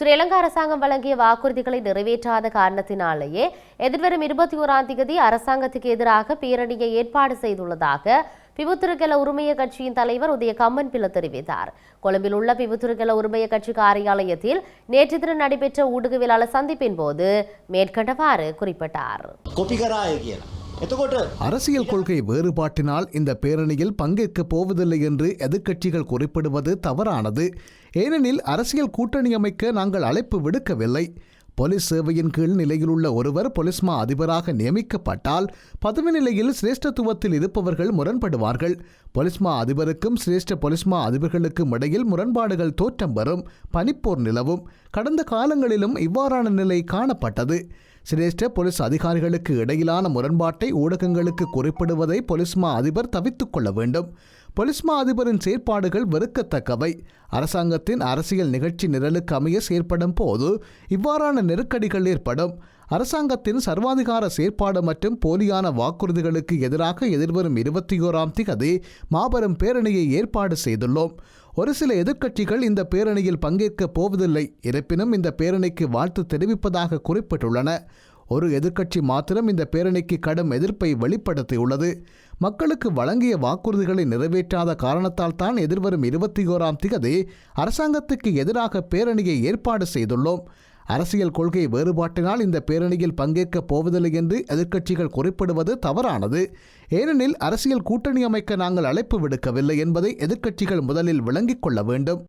ஸ்ரீலங்கா அரசாங்கம் வழங்கிய வாக்குறுதிகளை நிறைவேற்றாத காரணத்தினாலேயே எதிர்வரும் இருபத்தி ஓராம் தேதி அரசாங்கத்துக்கு எதிராக பேரணியை ஏற்பாடு செய்துள்ளதாக பிபுத்துருகெல உரிமைய கட்சியின் தலைவர் உதய கம்மன் பிள்ள தெரிவித்தார். கொழும்பில் உள்ள பிபுத்துருகெல உரிமைய கட்சி காரியாலயத்தில் நேற்று தினம் நடைபெற்ற ஊடகவியலாளர் சந்திப்பின் போது மேற்கண்டவாறு குறிப்பிட்டார். එතකොට அரசியல் கொள்கை வேறுபாட்டினால் இந்த பேரணியில் பங்கேற்கப் போவதில்லை என்று எதிர்க்கட்சிகள் குறிப்பிடுவது தவறானது ஏனெனில் அரசியல் கூட்டணி அமைக்க நாங்கள் அழைப்பு விடுக்கவில்லை போலீஸ் சேவையின் கீழ் நிலையிலுள்ள ஒருவர் பொலிஸ்மா அதிபராக நியமிக்கப்பட்டால் பதவி நிலையில் சிரேஷ்டத்துவத்தில் இருப்பவர்கள் முரண்படுவார்கள். பொலிஸ்மா அதிபருக்கும் சிரேஷ்ட பொலிஸ்மா அதிபர்களுக்கும் இடையில் முரண்பாடுகள் தோற்றம் வரும் பனிப்போர் நிலவும். கடந்த காலங்களிலும் இவ்வாறான நிலை காணப்பட்டது. சிரேஷ்ட போலீஸ் அதிகாரிகளுக்கு இடையிலான முரண்பாட்டை ஊடகங்களுக்கு குறிப்பிடுவதை பொலிஸ்மா அதிபர் தவித்துக் கொள்ள வேண்டும். பொலிஸ்மா அதிபரின் செயற்பாடுகள் வெறுக்கத்தக்கவை. அரசாங்கத்தின் அரசியல் நிகழ்ச்சி நிரலுக்கு அமைய செயற்படும் போது இவ்வாறான நெருக்கடிகள் ஏற்படும். அரசாங்கத்தின் சர்வாதிகார செயற்பாடு மற்றும் போலியான வாக்குறுதிகளுக்கு எதிராக எதிர்வரும் இருபத்தி ஓராம் திகதி மாபெரும் பேரணியை ஏற்பாடு செய்துள்ளோம். ஒரு சில எதிர்க்கட்சிகள் இந்த பேரணியில் பங்கேற்கப் போவதில்லை. இருப்பினும் இந்த பேரணிக்கு வாழ்த்து தெரிவிப்பதாக குறிப்பிட்டுள்ளன. ஒரு எதிர்க்கட்சி மாத்திரம் இந்த பேரணிக்கு கடும் எதிர்ப்பை வெளிப்படுத்தியுள்ளது. மக்களுக்கு வழங்கிய வாக்குறுதிகளை நிறைவேற்றாத காரணத்தால் தான் எதிர்வரும் இருபத்தி ஓராம் திகதி அரசாங்கத்துக்கு எதிராக பேரணியை ஏற்பாடு செய்துள்ளோம். அரசியல் கொள்கை வேறுபாட்டினால் இந்த பேரணியில் பங்கேற்கப் போவதில்லை என்று எதிர்க்கட்சிகள் குறிப்பிடுவது தவறானது. ஏனெனில் அரசியல் கூட்டணி அமைக்க நாங்கள் அழைப்பு விடுக்கவில்லை என்பதை எதிர்க்கட்சிகள் முதலில் விளங்கிக் கொள்ள வேண்டும்.